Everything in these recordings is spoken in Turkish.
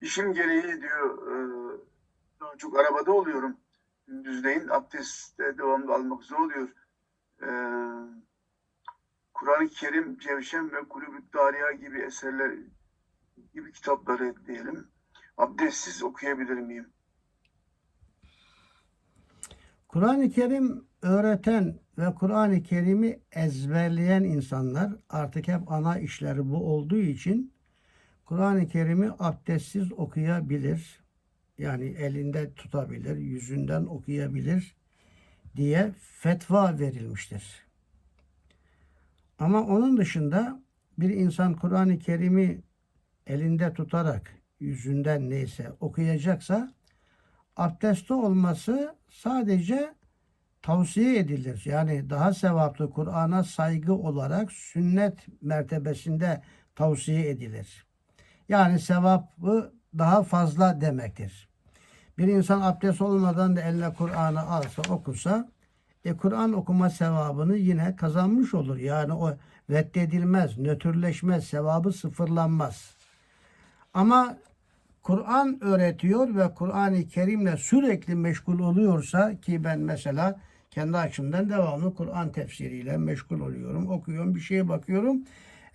İşim gereği diyor e, çok arabada oluyorum. Gündüzleyin abdestte devamlı almak zor oluyor. E, Kur'an-ı Kerim, Cevşen ve Kulübü Dariya gibi eserler gibi kitapları diyelim. Abdestsiz okuyabilir miyim? Kur'an-ı Kerim öğreten ve Kur'an-ı Kerim'i ezberleyen insanlar artık hep ana işleri bu olduğu için Kur'an-ı Kerim'i abdestsiz okuyabilir. Yani elinde tutabilir, yüzünden okuyabilir diye fetva verilmiştir. Ama onun dışında bir insan Kur'an-ı Kerim'i elinde tutarak yüzünden neyse okuyacaksa abdestli olması sadece tavsiye edilir. Yani daha sevaplı Kur'an'a saygı olarak sünnet mertebesinde tavsiye edilir. Yani sevabı daha fazla demektir. Bir insan abdest olmadan da eline Kur'an'ı alsa okusa e, Kur'an okuma sevabını yine kazanmış olur. Yani o reddedilmez, nötrleşmez, sevabı sıfırlanmaz. Ama Kur'an öğretiyor ve Kur'an-ı Kerim'le sürekli meşgul oluyorsa ki ben mesela kendi açımdan devamlı Kur'an tefsiriyle meşgul oluyorum. Okuyorum, bir şeye bakıyorum.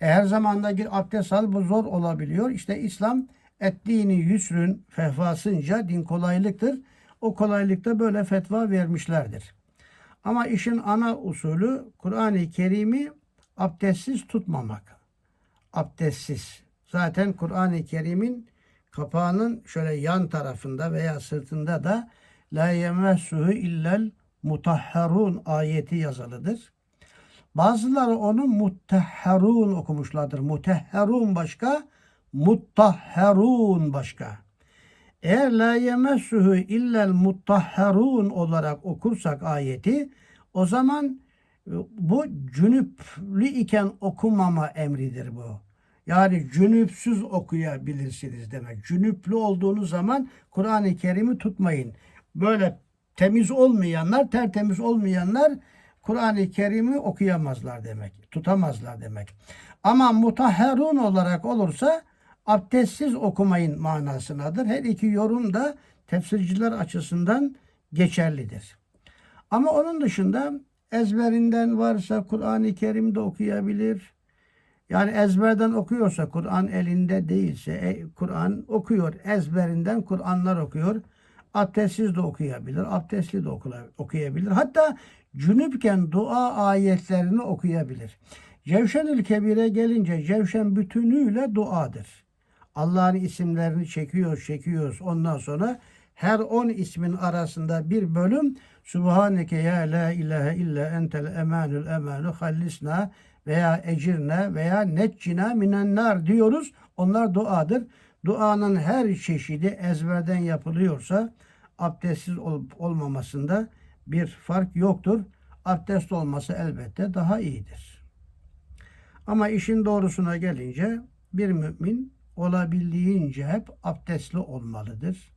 E, her zaman da gir abdest al bu zor olabiliyor. İşte İslam et dini yüsrün fehvasınca din kolaylıktır. O kolaylıkta böyle fetva vermişlerdir. Ama işin ana usulü Kur'an-ı Kerim'i abdestsiz tutmamak. Abdestsiz. Zaten Kur'an-ı Kerim'in kapağının şöyle yan tarafında veya sırtında da la yemessuhu illel mutahharun ayeti yazılıdır. Bazıları onu mutahharun okumuşlardır. Mutahharun başka, mutahharun başka. Eğer la yemessuhu illel mutahharun olarak okursak ayeti o zaman e, bu cünüplü iken okumama emridir bu. Yani cünüpsüz okuyabilirsiniz demek. Cünüplü olduğunuz zaman Kur'an-ı Kerim'i tutmayın. Böyle temiz olmayanlar, tertemiz olmayanlar Kur'an-ı Kerim'i okuyamazlar demek. Tutamazlar demek. Ama mutahherun olarak olursa abdestsiz okumayın manasınadır. Her iki yorum da tefsirciler açısından geçerlidir. Ama onun dışında ezberinden varsa Kur'an-ı Kerim'de okuyabilir. Yani ezberden okuyorsa Kur'an elinde değilse e, Kur'an okuyor. Ezberinden Kur'anlar okuyor. Abdestsiz de okuyabilir. Abdestli de okuyabilir. Hatta cünüpken dua ayetlerini okuyabilir. Cevşenül Kebir'e gelince Cevşen bütünüyle duadır. Allah'ın isimlerini çekiyor, çekiyoruz. Ondan sonra her on ismin arasında bir bölüm Subhaneke ya la ilahe illa entel emanul emanu hallisna veya ecirne veya neccina minennar diyoruz. Onlar duadır. Duanın her çeşidi ezberden yapılıyorsa abdestsiz olup olmamasında bir fark yoktur. Abdest olması elbette daha iyidir. Ama işin doğrusuna gelince bir mümin olabildiğince hep abdestli olmalıdır.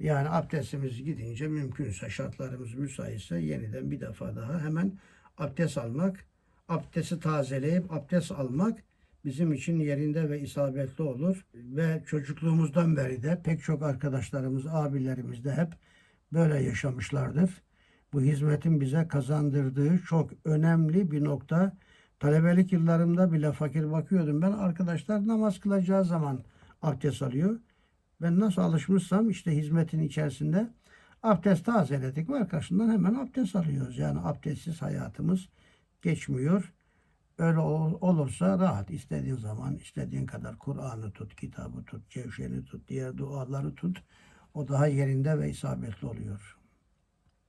Yani abdestimiz gidince mümkünse şartlarımız müsaitse yeniden bir defa daha hemen abdest almak, abdesti tazeleyip abdest almak bizim için yerinde ve isabetli olur. Ve çocukluğumuzdan beri de pek çok arkadaşlarımız, abilerimiz de hep böyle yaşamışlardır. Bu hizmetin bize kazandırdığı çok önemli bir nokta. Talebelik yıllarımda bile fakir bakıyordum. Ben arkadaşlar namaz kılacağı zaman abdest alıyor. Ben nasıl alışmışsam işte hizmetin içerisinde abdest tazeledik ve arkasından hemen abdest alıyoruz. Yani abdestsiz hayatımız geçmiyor. Öyle ol- olursa rahat istediğin zaman istediğin kadar Kur'an'ı tut, kitabı tut, cevşeni tut, diğer duaları tut. O daha yerinde ve isabetli oluyor.